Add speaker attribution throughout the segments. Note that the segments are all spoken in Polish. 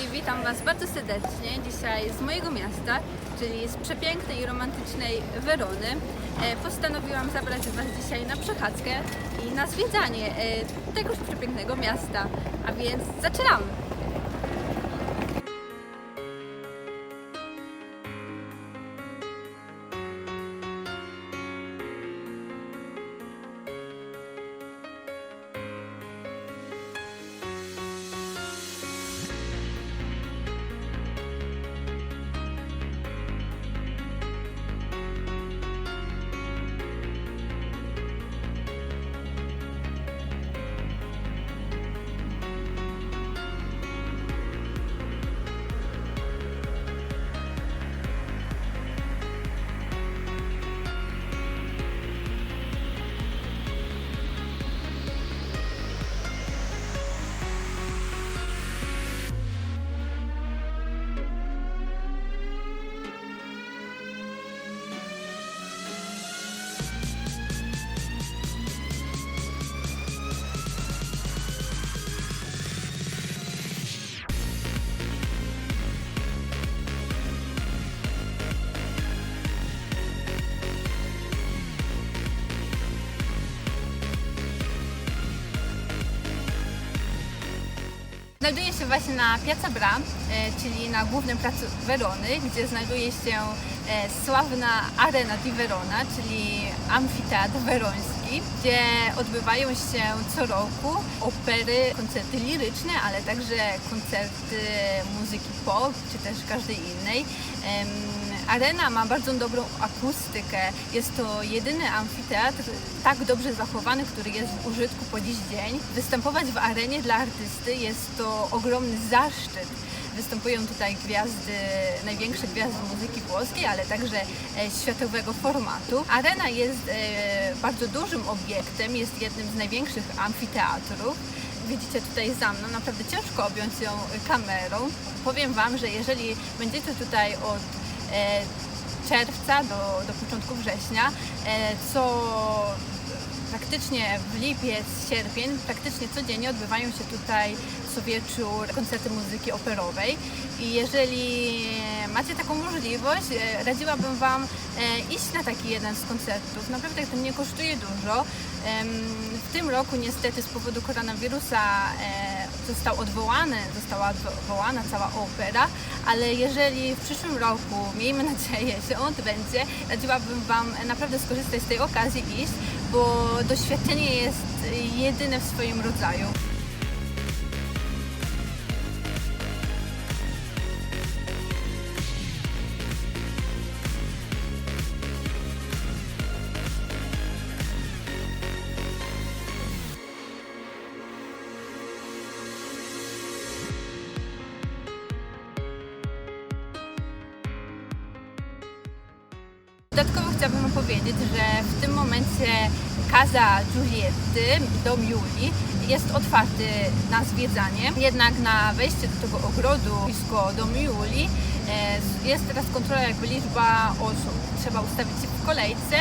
Speaker 1: witam Was bardzo serdecznie dzisiaj z mojego miasta, czyli z przepięknej i romantycznej Werony. E, Postanowiłam zabrać Was dzisiaj na przechadzkę i na zwiedzanie e, tegoż przepięknego miasta, a więc zaczynamy! Znajduję się właśnie na Piazza Bra, e, czyli na głównym placu Werony, gdzie znajduje się e, sławna Arena di Verona, czyli amfiteatr weroński, gdzie odbywają się co roku opery, koncerty liryczne, ale także koncerty muzyki pop, czy też każdej innej. Arena ma bardzo dobrą akustykę. Jest to jedyny amfiteatr tak dobrze zachowany, który jest w użytku po dziś dzień. Występować w arenie dla artysty jest to ogromny zaszczyt. Występują tutaj gwiazdy, największe gwiazdy muzyki włoskiej, ale także e, światowego formatu. Arena jest e, bardzo dużym obiektem, jest jednym z największych amfiteatrów. Widzicie tutaj za mną, naprawdę ciężko objąć ją kamerą. Powiem Wam, że jeżeli będziecie tutaj od czerwca do, do początku września, e, co praktycznie w lipiec, sierpień, praktycznie codziennie odbywają się tutaj co wieczór koncerty muzyki operowej i jeżeli macie taką możliwość, e, radziłabym Wam e, iść na taki jeden z koncertów. Naprawdę to nie kosztuje dużo. W tym roku niestety z powodu koronawirusa e, został odwołany, została odwołana cała opera, ale jeżeli w przyszłym roku, miejmy nadzieję, się on odbędzie, radziłabym Wam naprawdę skorzystać z tej okazji iść, bo doświadczenie jest jedyne w swoim rodzaju. Dodatkowo chciałabym powiedzieć, że w tym momencie Casa Giulietty, dom Julii, jest otwarty na zwiedzanie. Jednak na wejście do tego ogrodu blisko domu Julii e, jest teraz kontrola jakby liczba osób. Trzeba ustawić się w kolejce.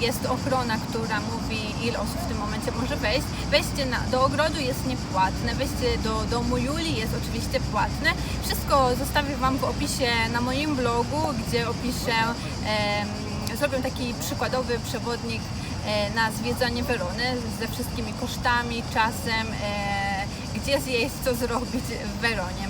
Speaker 1: Jest ochrona, która mówi ile osób w tym momencie może wejść. Wejście na, do ogrodu jest niepłatne, wejście do domu Julii jest oczywiście płatne. Wszystko zostawię Wam w opisie na moim blogu, gdzie opiszę em, zrobię taki przykładowy przewodnik e, na zwiedzanie Werony ze wszystkimi kosztami, czasem, e, gdzie zjeść, co zrobić w Weronie.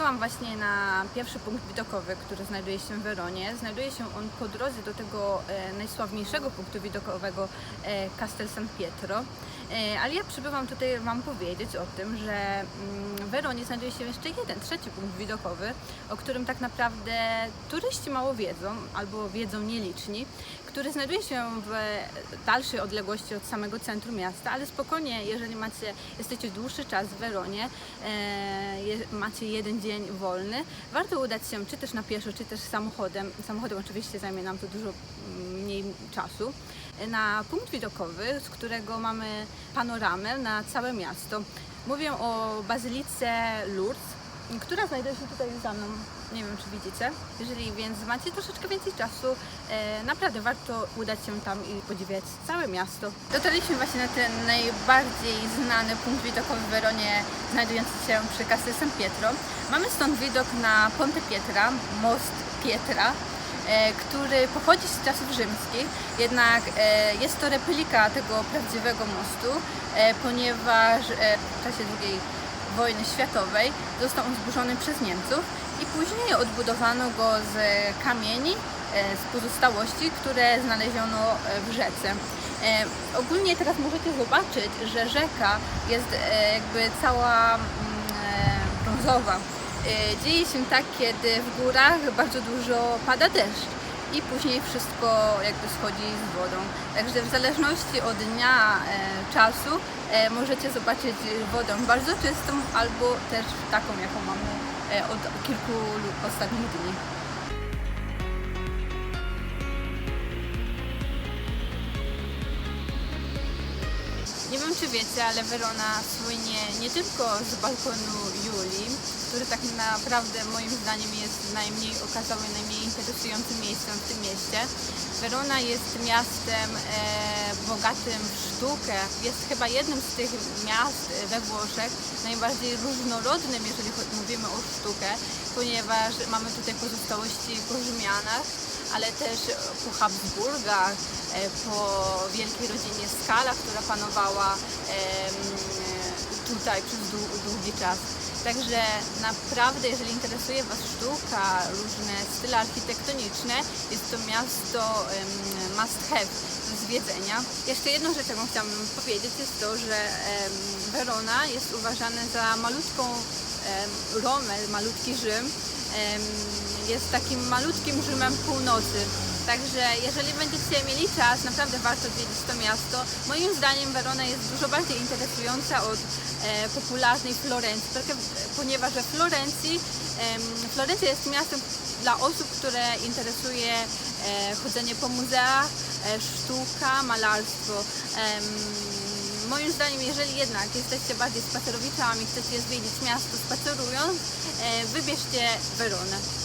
Speaker 1: Przybyłam właśnie na pierwszy punkt widokowy, który znajduje się w Weronie. Znajduje się on po drodze do tego e, najsławniejszego punktu widokowego e, Castel San Pietro. E, ale ja przybyłam tutaj Wam powiedzieć o tym, że mm, w Weronie znajduje się jeszcze jeden, trzeci punkt widokowy, o którym tak naprawdę turyści mało wiedzą, albo wiedzą nieliczni, który znajduje się w dalszej odległości od samego centrum miasta, ale spokojnie, jeżeli macie, jesteście dłuższy czas w Weronie, e, macie jeden dzień wolny, warto udać się czy też na pieszo, czy też samochodem. Samochodem oczywiście zajmie nam to dużo mm, mniej czasu. Na punkt widokowy, z którego mamy panoramę na całe miasto. Mówię o Bazylice Lourdes, która znajduje się tutaj za mną. Nie wiem, czy widzicie. Jeżeli więc macie troszeczkę więcej czasu, e, naprawdę warto udać się tam i podziwiać całe miasto. Dotarliśmy właśnie na ten najbardziej znany punkt widokowy w Weronie, znajdujący się przy Castel San Pietro. Mamy stąd widok na Ponte Pietra, most Pietra, który pochodzi z czasów rzymskich, jednak e, jest to replika tego prawdziwego mostu, e, ponieważ e, w czasie II wojny światowej został on zburzony przez Niemców i później odbudowano go z kamieni, e, z pozostałości, które znaleziono e, w rzece. E, Ogólnie teraz możecie zobaczyć, że rzeka jest e, jakby cała mm, e, brązowa. E, Dzieje się tak, kiedy w górach bardzo dużo pada deszcz i później wszystko jakby schodzi z wodą. Także w zależności od dnia, e, czasu e, możecie zobaczyć wodę bardzo czystą albo też taką, jaką mamy e, od kilku ostatnich dni. Nie wiem czy wiecie, ale Werona słynie nie tylko z balkonu Julii, który tak naprawdę moim zdaniem jest najmniej okazały, najmniej interesującym miejscem w tym mieście. Werona jest miastem e, bogatym w sztukę. Jest chyba jednym z tych miast we Włoszech najbardziej różnorodnym, jeżeli mówimy o sztukę, ponieważ mamy tutaj pozostałości po Rzymianach, ale też po Habsburgach, e, po wielkiej rodzinie Skala, która panowała em, tutaj przez dłu- długi czas. Także naprawdę, jeżeli interesuje Was sztuka, różne style architektoniczne, jest to miasto must have do zwiedzenia. Jeszcze jedną rzecz, jaką chciałabym powiedzieć, jest to, że Verona jest uważane za malutką Romę, malutki Rzym. Jest takim malutkim Rzymem północy. Także jeżeli będziecie mieli czas, naprawdę warto odwiedzić to miasto. Moim zdaniem Verona jest dużo bardziej interesująca od e, popularnej Florencji, ponieważ we Florencji, em, Florencja jest miastem dla osób, które interesuje e, chodzenie po muzeach, e, sztuka, malarstwo. Em, Moim zdaniem, jeżeli jednak jesteście bardziej spacerowiczami, chcecie zwiedzić miasto spacerując, e, wybierzcie Weronę.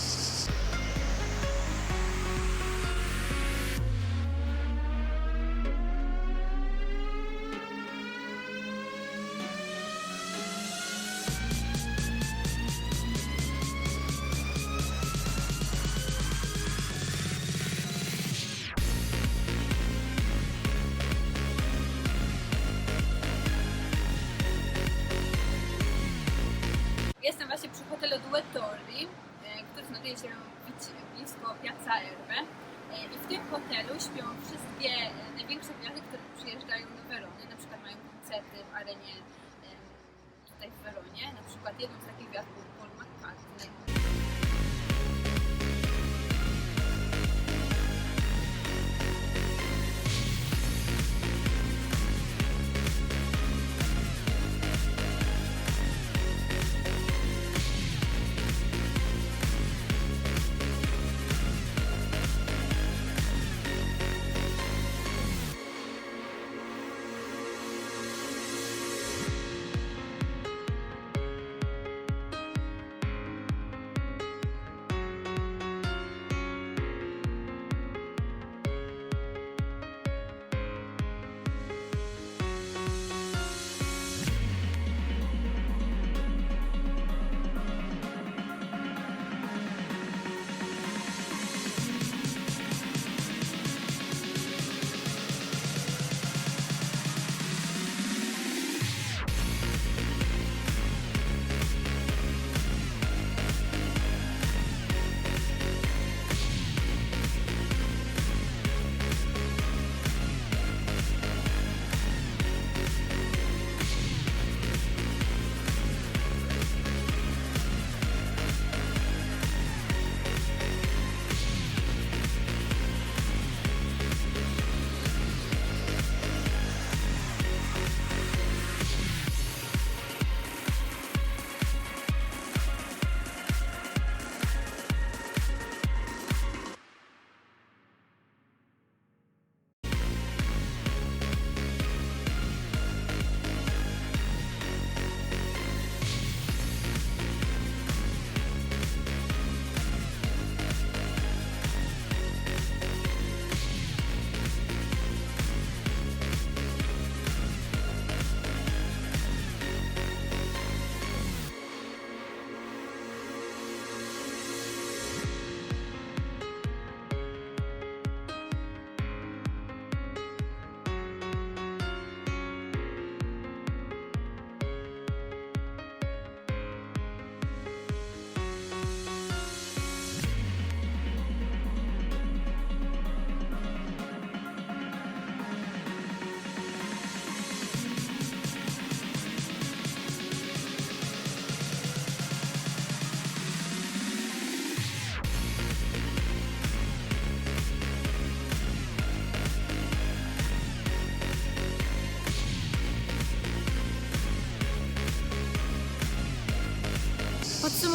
Speaker 1: Jestem właśnie przy hotelu Due Torri, e, który znajduje się blisko Piazza Erbe. E, I w tym hotelu śpią wszystkie e, największe gwiazdy, które przyjeżdżają do Werony. Na przykład mają koncerty w arenie tutaj w Weronie. Na przykład jedną z takich gwiazd był Paul McCartney.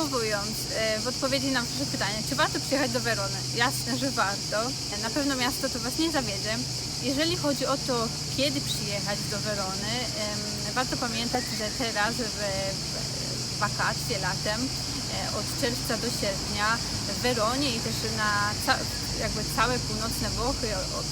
Speaker 1: Podsumowując, e, w odpowiedzi na wasze pytanie, czy warto przyjechać do Werony? Jasne, że warto. Na pewno miasto to Was nie zawiedzie. Jeżeli chodzi o to, kiedy przyjechać do Werony, warto pamiętać, że teraz w, wakacje latem e, od czerwca do sierpnia Weronie i też na ca- jakby całe północne Włochy,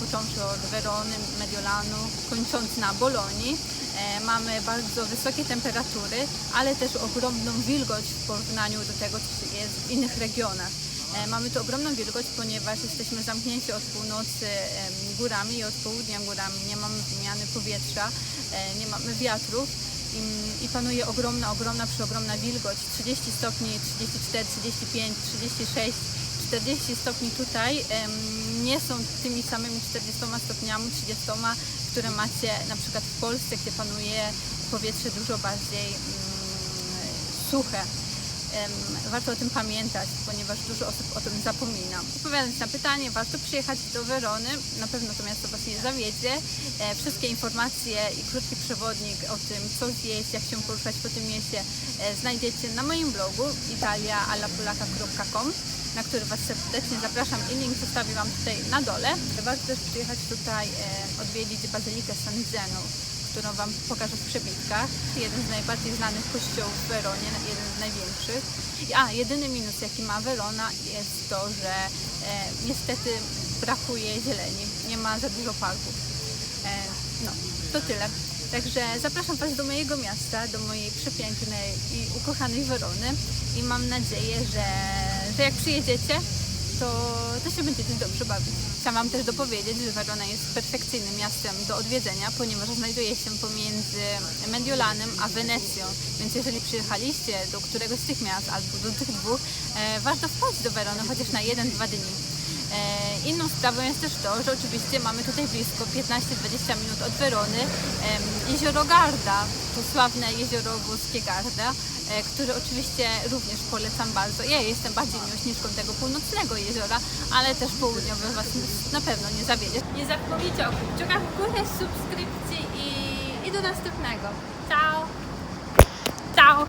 Speaker 1: począwszy od Werony, Mediolanu, kończąc na Bolonii, e, mamy bardzo wysokie temperatury, ale też ogromną wilgoć w porównaniu do tego, co jest w innych regionach. E, Mamy tu ogromną wilgoć, ponieważ jesteśmy zamknięci od północy em, górami i od południa górami. Nie mamy wymiany powietrza, e, nie mamy wiatrów i, panuje ogromna, ogromna, przeogromna wilgoć. 30 stopni, 34, 35, 36, 40 stopni tutaj nie są tymi samymi 40 stopniami, 30, które macie na przykład w Polsce, gdzie panuje powietrze dużo bardziej mm, suche. Warto o tym pamiętać, ponieważ dużo osób o tym zapomina. Odpowiadając na pytanie, warto przyjechać do Werony. Na pewno to miasto Was nie zawiedzie. E, Wszystkie informacje i krótki przewodnik o tym, co zjeść, jak się poruszać po tym mieście, e, znajdziecie na moim blogu italiaallapolaka.com na który Was serdecznie zapraszam i link zostawiłam tutaj na dole. Warto też przyjechać tutaj e, odwiedzić Bazylikę San Zeno, którą Wam pokażę w przebitkach. Jeden z najbardziej znanych kościołów w Weronie, jeden z największych. A, jedyny minus jaki ma Werona jest to, że e, niestety brakuje zieleni, nie ma za dużo parków. E, no, to tyle. Także zapraszam Was do mojego miasta, do mojej przepięknej i ukochanej Werony i mam nadzieję, że, że jak przyjedziecie, to, to się będziecie dobrze bawić. Chciałam Wam też dopowiedzieć, że Werona jest perfekcyjnym miastem do odwiedzenia, ponieważ znajduje się pomiędzy Mediolanem a Wenecją. Więc jeżeli przyjechaliście do któregoś z tych miast albo do tych dwóch, e, warto wpaść do Werony chociaż na 1-2 dni. E, Inną sprawą jest też to, że oczywiście mamy tutaj blisko 15-20 minut od Werony jezioro Garda, to sławne jezioro włoskie Garda, e, które oczywiście również polecam bardzo. Ja jestem bardziej miłośniczką tego północnego jeziora, ale też południowy Was na pewno nie zawiedzie. Nie zapomnijcie o kciukach w górę, subskrypcji i, i do następnego. Ciao! Ciao!